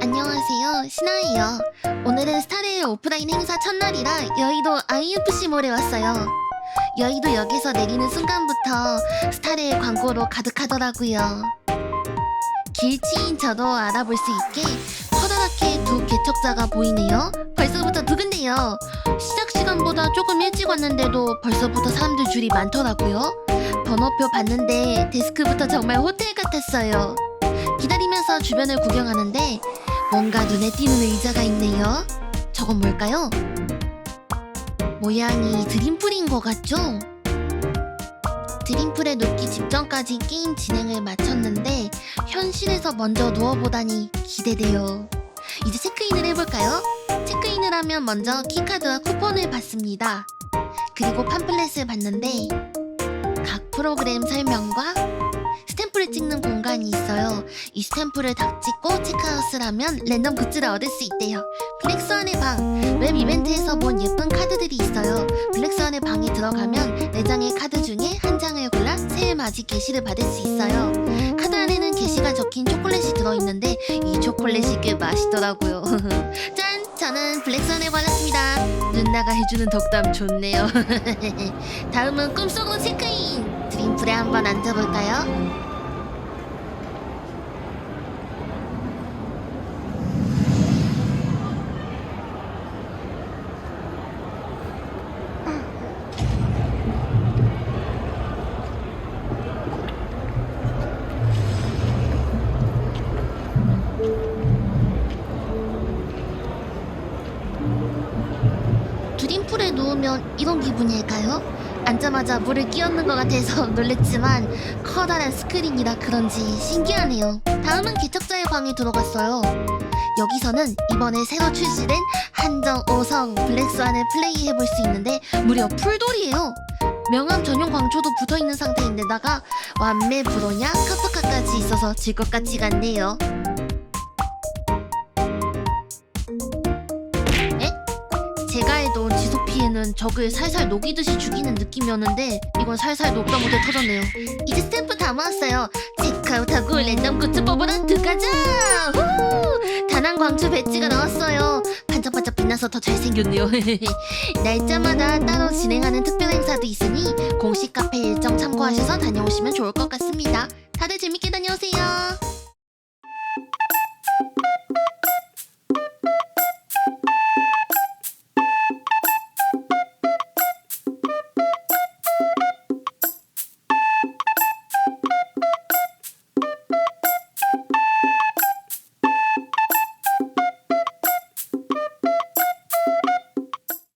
안녕하세요. 신아예요. 오늘은 스타레일 오프라인 행사 첫날이라 여의도 IFC몰에 왔어요. 여의도 역에서 내리는 순간부터 스타레일 광고로 가득하더라고요. 길치인 저도 알아볼 수 있게 커다랗게 두 개척자가 보이네요. 벌써부터 두근데요. 시작 시간보다 조금 일찍 왔는데도 벌써부터 사람들 줄이 많더라고요. 번호표 봤는데 데스크부터 정말 호텔 같았어요. 주변을 구경하는데 뭔가 눈에 띄는 의자가 있네요. 저건 뭘까요? 모양이 드림풀인 것 같죠? 드림풀에 눕기 직전까지 게임 진행을 마쳤는데 현실에서 먼저 누워보다니 기대돼요. 이제 체크인을 해볼까요? 체크인을 하면 먼저 키카드와 쿠폰을 받습니다. 그리고 팜플렛을 봤는데 각 프로그램 설명과 스탬프를 찍는 공간이 있어요. 이 스탬프를 딱 찍고 체크아웃을 하면 랜덤 굿즈를 얻을 수 있대요. 블랙스완의 방, 웹 이벤트에서 본 예쁜 카드들이 있어요. 블랙스완의 방에 들어가면 4장의 카드 중에 한 장을 골라 새해 맞이 게시를 받을 수 있어요. 카드 안에는 게시가 적힌 초콜릿이 들어있는데 이 초콜릿이 꽤 맛있더라고요. 짠! 저는 블랙스완을 골랐습니다. 누나가 해주는 덕담 좋네요. 다음은 꿈속으로 체크인! 드림풀에 한번 앉아볼까요? 드림풀에 누우면 이런 기분일까요? 앉자마자 물을 끼얹는 것 같아서 놀랬지만 커다란 스크린이라 그런지 신기하네요. 다음은 개척자의 방에 들어갔어요. 여기서는 이번에 새로 출시된 한정 5성 블랙스완을 플레이해볼 수 있는데 무려 풀돌이에요. 명함 전용 광초도 붙어있는 상태인데다가 완매 브로냐 카프카까지 있어서 질 것 같지가 않네요. 제가 알던 지소피에는 적을 살살 녹이듯이 죽이는 느낌이었는데 이건 살살 녹다 못해 터졌네요. 이제 스탬프 다 모았어요. 체크아웃하고 랜덤 굿즈 뽑으러 들어가자. 후! 단한 광주 배지가 나왔어요. 반짝반짝 빛나서 더 잘생겼네요. 날짜마다 따로 진행하는 특별 행사도 있으니 공식 카페 일정 참고하셔서 다녀오시면 좋을 것 같습니다. 다들 재밌게 다녀오세요.